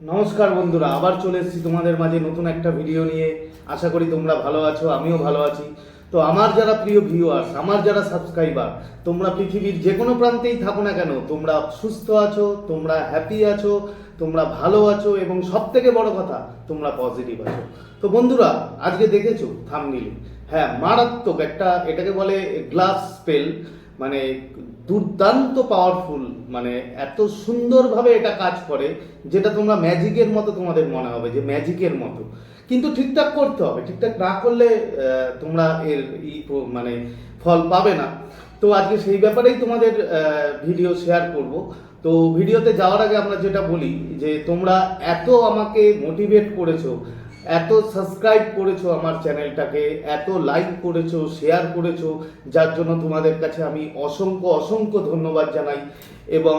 নমস্কার বন্ধুরা, আবার চলে এসেছি তোমাদের মাঝে নতুন একটা ভিডিও নিয়ে। আশা করি তোমরা ভালো আছো, আমিও ভালো আছি। তো আমার যারা প্রিয় ভিউয়ার্স আমার যারা সাবস্ক্রাইবার তোমরা পৃথিবীর যে কোনো প্রান্তেই থাকো না কেন, তোমরা সুস্থ আছো, তোমরা হ্যাপি আছো, তোমরা ভালো আছো এবং সব থেকে বড় কথা, তোমরা পজিটিভ আছো। তো বন্ধুরা, আজকে দেখেছ থামনিলে হ্যাঁ মারাত্মক একটা এটাকে বলে গ্লাস স্পেল মানে দুর্দান্ত পাওয়ারফুল মানে এত সুন্দরভাবে এটা কাজ করে, যেটা তোমরা ম্যাজিকের মতো তোমাদের মনে হবে, যে ম্যাজিকের মতো। কিন্তু ঠিকঠাক করতে হবে, ঠিকঠাক না করলে তোমরা এর ই মানে ফল পাবে না। তো আজকে সেই ব্যাপারেই তোমাদের ভিডিও শেয়ার করব। তো ভিডিওতে যাওয়ার আগে আমরা যেটা বলি, যে তোমরা এত আমাকে মোটিভেট করেছ এত সাবস্ক্রাইব করেছ আমার চ্যানেলটাকে এত লাইক করেছ শেয়ার করেছ, যার জন্য তোমাদের কাছে আমি অসংখ্য অসংখ্য ধন্যবাদ জানাই। এবং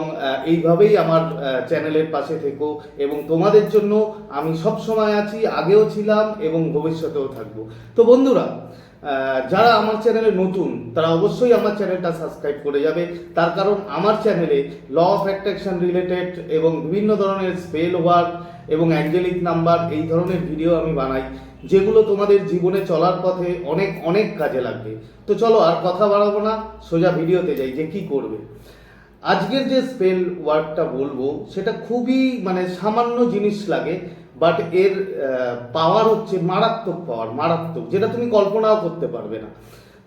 এইভাবেই আমার চ্যানেলের পাশে থেকো। এবং তোমাদের জন্য আমি সব সময় আছি, আগেও ছিলাম এবং ভবিষ্যতেও থাকব। তো বন্ধুরা যারা আমার চ্যানেলে নতুন, তারা অবশ্যই আমার চ্যানেলটা সাবস্ক্রাইব করে যাবে। তার কারণ আমার চ্যানেলে ল অফ অ্যাট্রাকশন রিলেটেড এবং বিভিন্ন ধরনের স্পেল ওয়ার্ক এবং অ্যাঞ্জেলিক নাম্বার এই ধরনের ভিডিও আমি বানাই, যেগুলো তোমাদের জীবনে চলার পথে অনেক অনেক কাজে লাগবে। তো চলো আর কথা বাড়াবো না, সোজা ভিডিওতে যাই যে কি করবে। আজকের যে স্পেল ওয়ার্ডটা বলব, সেটা খুবই মানে সামান্য জিনিস লাগে বাট এর পাওয়ার হচ্ছে মারাত্মক পাওয়ার মারাত্মক, যেটা তুমি কল্পনাও করতে পারবে না।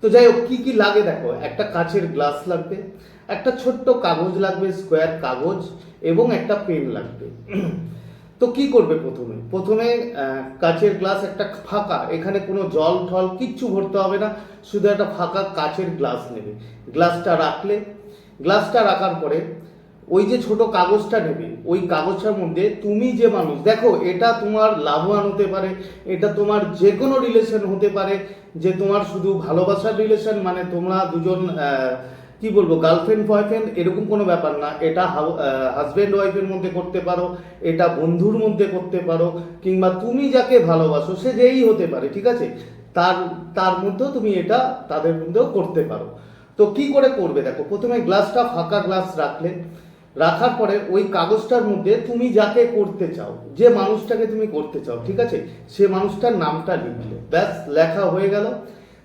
তো যাই হোক, কী কী লাগে দেখো, একটা কাচের গ্লাস লাগবে, একটা ছোট্ট কাগজ লাগবে স্কোয়ার কাগজ, এবং একটা পেন লাগবে। তো কি করবে প্রথমে? প্রথমে কাচের গ্লাস একটা ফাঁকা, এখানে কোনো জল ঠল কিচ্ছু ভরতে হবে না, শুধু একটা ফাঁকা কাচের গ্লাস নেবে। গ্লাসটা রাখলে, গ্লাসটা রাখার পরে ওই যে ছোট কাগজটা নেবে, ওই কাগজটার মধ্যে তুমি যে মানুষ, দেখো, এটা তোমার লাভবান হতে পারে, এটা তোমার যে কোনো রিলেশন হতে পারে, যে তোমার শুধু ভালোবাসার রিলেশন মানে তোমরা দুজন কি বলব গার্লফ্রেন্ড বয়ফ্রেন্ড এরকম কোনো ব্যাপার না। এটা হাজব্যান্ড ওয়াইফের মধ্যে করতে পারো, এটা বন্ধুর মধ্যে করতে পারো, কিংবা তুমি যাকে ভালোবাসো, সে যেই হতে পারে, ঠিক আছে? তার তার মধ্যেও তুমি এটা তাদের মধ্যেও করতে পারো। তো কি করে করবে? দেখো, প্রথমে গ্লাসটা ফাঁকা গ্লাস রাখলে, রাখার পরে ওই কাগজটার মধ্যে তুমি যাকে করতে চাও, যে মানুষটাকে তুমি করতে চাও, ঠিক আছে? সে মানুষটার নামটা লিখলে। ব্যাস, লেখা হয়ে গেল।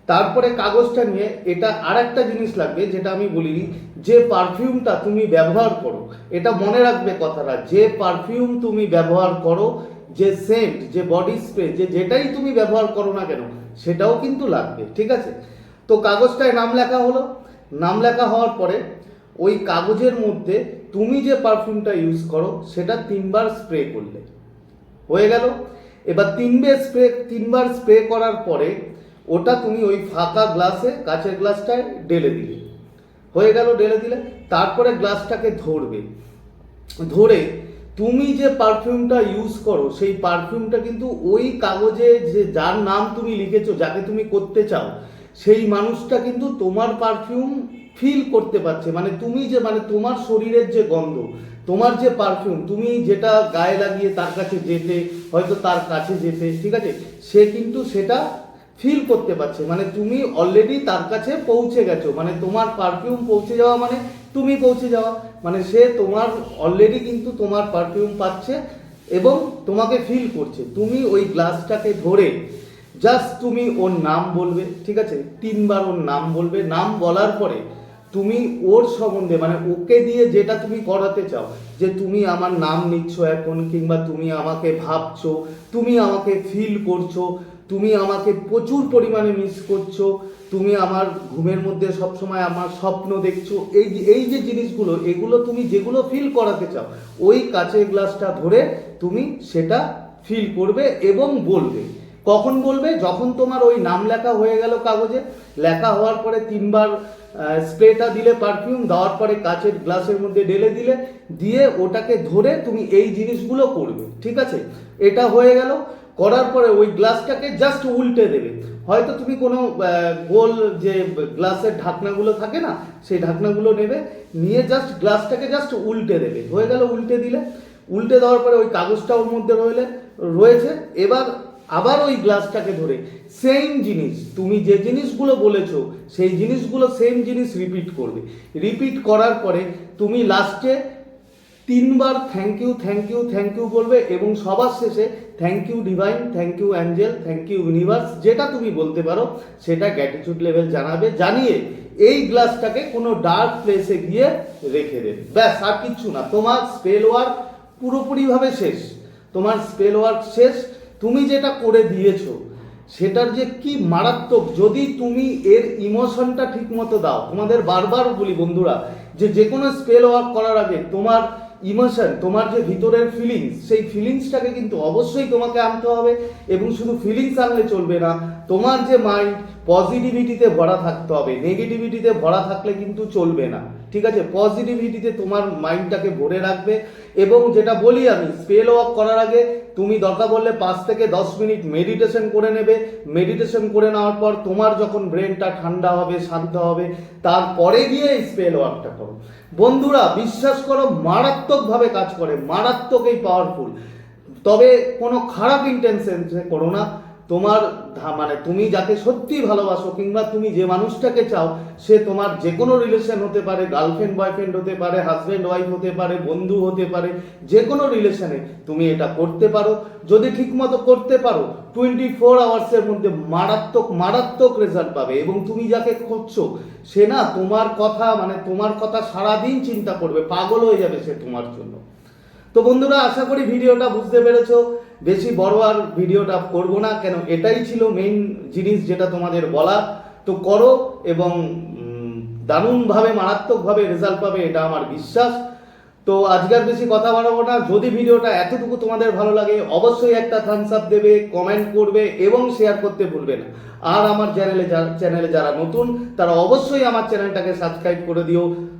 তারপরে কাগজটা নিয়ে এটা আর একটা জিনিস লাগবে, যেটা আমি বলিনি, যে পারফিউমটা তুমি ব্যবহার করো, এটা মনে রাখবে কথাটা, যে পারফিউম তুমি ব্যবহার করো, যে সেন্ট যে বডি স্প্রে যে যেটাই তুমি ব্যবহার করো না কেন, সেটাও কিন্তু লাগবে, ঠিক আছে? তো কাগজটায় নাম লেখা হলো, নাম লেখা হওয়ার পরে ওই কাগজের মধ্যে তুমি যে পারফিউমটা ইউজ করো, সেটা তিনবার স্প্রে করলে, হয়ে গেল? এবার তিনবার স্প্রে তিনবার স্প্রে করার পরে ওটা তুমি ওই ফাঁকা গ্লাসে কাচের গ্লাসটায় ঢেলে দিলে। হয়ে গেল ঢেলে দিলে, তারপরে গ্লাসটাকে ধরবে। ধরে তুমি যে পারফিউমটা ইউজ করো, সেই পারফিউমটা কিন্তু ওই কাগজে যে যার নাম তুমি লিখেছো, যাকে তুমি করতে চাও, সেই মানুষটা কিন্তু তোমার পারফিউম ফিল করতে পারছে। মানে তুমি যে মানে তোমার শরীরের যে গন্ধ, তোমার যে পারফিউম, তুমি যেটা গায়ে লাগিয়ে তার কাছে যেতে, হয়তো তার কাছে যেতে, ঠিক আছে? সে কিন্তু সেটা ফিল করতে পারছে। মানে তুমি অলরেডি তার কাছে পৌঁছে গেছো। মানে তোমার পারফিউম পৌঁছে যাওয়া মানে তুমি পৌঁছে যাওয়া। মানে সে তোমার অলরেডি কিন্তু তোমার পারফিউম পাচ্ছে এবং তোমাকে ফিল করছে। তুমি ওই গ্লাসটাকে ধরে জাস্ট তুমি ওর নাম বলবে, ঠিক আছে? তিনবার ওর নাম বলবে। নাম বলার পরে তুমি ওর সম্বন্ধে মানে ওকে দিয়ে যেটা তুমি করাতে চাও, যে তুমি আমার নাম নিচ্ছ এখন কিংবা তুমি আমাকে ভাবছ, তুমি আমাকে ফিল করছ তুমি আমাকে প্রচুর পরিমাণে মিস করছ, তুমি আমার ঘুমের মধ্যে সবসময় আমার স্বপ্ন দেখছ, এই এই যে জিনিসগুলো, এগুলো তুমি যেগুলো ফিল করাতে চাও, ওই কাচের গ্লাসটা ধরে তুমি সেটা ফিল করবে এবং বলবে। কখন বলবে? যখন তোমার ওই নাম লেখা হয়ে গেল কাগজে, লেখা হওয়ার পরে তিনবার স্প্রেটা দিলে পারফিউম দেওয়ার পরে কাচের গ্লাসের মধ্যে ঢেলে দিলে, দিয়ে ওটাকে ধরে তুমি এই জিনিসগুলো করবে। ঠিক আছে? এটা হয়ে গেল। করার পরে ওই গ্লাসটাকে জাস্ট উল্টে দেবে। হয়তো তুমি কোনো গোল যে গ্লাসের ঢাকনাগুলো থাকে না, সেই ঢাকনাগুলো নেবে, নিয়ে জাস্ট গ্লাসটাকে জাস্ট উল্টে দেবে। হয়ে গেল উল্টে দিলে। উল্টে দেওয়ার পরে ওই কাগজটা ওর মধ্যে রইলে, রয়েছে। এবার আবার ওই গ্লাসটাকে ধরে। সেম জিনিস, তুমি যে জিনিসগুলো বলেছ, সেই জিনিসগুলো সেম জিনিস রিপিট করবে। রিপিট করার পরে তুমি লাস্টে তিনবার thank you thank you thank you বলবে এবং সবার শেষে thank you divine thank you angel thank you universe যেটা তুমি বলতে পারো, সেটা গ্র্যাটিটিউড লেভেল জানাবে, জানিয়ে এই গ্লাসটাকে কোনো ডার্ক প্লেসে গিয়ে রেখে দেবে। ব্যাস, আর কিচ্ছু না। তোমার স্পেল ওয়ার্ক পুরোপুরিভাবে শেষ। তোমার স্পেল ওয়ার্ক শেষ। তুমি যেটা করে দিয়েছ, সেটার যে কি মারাত্মক, যদি তুমি এর ইমোশনটা ঠিক মতো দাও। তোমাদের বারবার বলি বন্ধুরা, যে যে কোনো স্পেল ওয়ার্ক করার আগে তোমার ইমোশন, তোমার যে ভিতরের ফিলিংস সেই ফিলিংসটাকে কিন্তু অবশ্যই তোমাকে আনতে হবে এবং শুধু ফিলিংস আনলে চলবে না, তোমার যে মাইন্ড পজিটিভিটিতে ভরা থাকতে হবে নেগেটিভিটিতে ভরা থাকলে কিন্তু চলবে না। ঠিক আছে? পজিটিভিটিতে তোমার মাইন্ডটাকে ভরে রাখবে এবং যেটা বলি আমি স্পেল ওয়ার্ক করার আগে তুমি দরকার বললে পাঁচ থেকে দশ মিনিট মেডিটেশন করে নেবে। মেডিটেশন করে নেওয়ার পর তোমার যখন ব্রেনটা ঠান্ডা হবে, শান্ত হবে, তারপরে গিয়ে স্পেল ওয়ার্কটা করো। বন্ধুরা, বিশ্বাস করো, মারাত্মকভাবে কাজ করে, মারাত্মক এই পাওয়ারফুল তবে কোনো খারাপ ইন্টেনশন করো না। তোমার মানে তুমি যাকে সত্যি ভালোবাসো কিংবা তুমি যে মানুষটাকে চাও, সে তোমার যে কোনো রিলেশন হতে পারে গার্লফ্রেন্ড বয়ফ্রেন্ড হতে পারে হাজব্যান্ড ওয়াইফ হতে পারে, বন্ধু হতে পারে যে কোনো রিলেশনে তুমি এটা করতে পারো। যদি ঠিকমতো করতে পারো টোয়েন্টি ফোর আওয়ার্সের মধ্যে মারাত্মক মারাত্মক রেজাল্ট পাবে এবং তুমি যাকে খুঁজছো, সে না তোমার কথা মানে তোমার কথা সারাদিন চিন্তা করবে, পাগল হয়ে যাবে সে তোমার জন্য। তো বন্ধুরা, আশা করি ভিডিওটা বুঝতে পেরেছ। বেশি বড় আর ভিডিওটা করব না, কেন এটাই ছিল মেইন জিনিস যেটা তোমাদের বলা। তো করো এবং দারুণভাবে, মারাত্মকভাবে রেজাল্ট পাবে, এটা আমার বিশ্বাস। তো আজকের বেশি কথা বাড়াবো না। যদি ভিডিওটা এতটুকু তোমাদের ভালো লাগে, অবশ্যই একটা থামস আপ দেবে কমেন্ট করবে এবং শেয়ার করতে ভুলবে না। আর আমার চ্যানেলে চ্যানেলে যারা নতুন, তারা অবশ্যই আমার চ্যানেলটাকে সাবস্ক্রাইব করে দিও।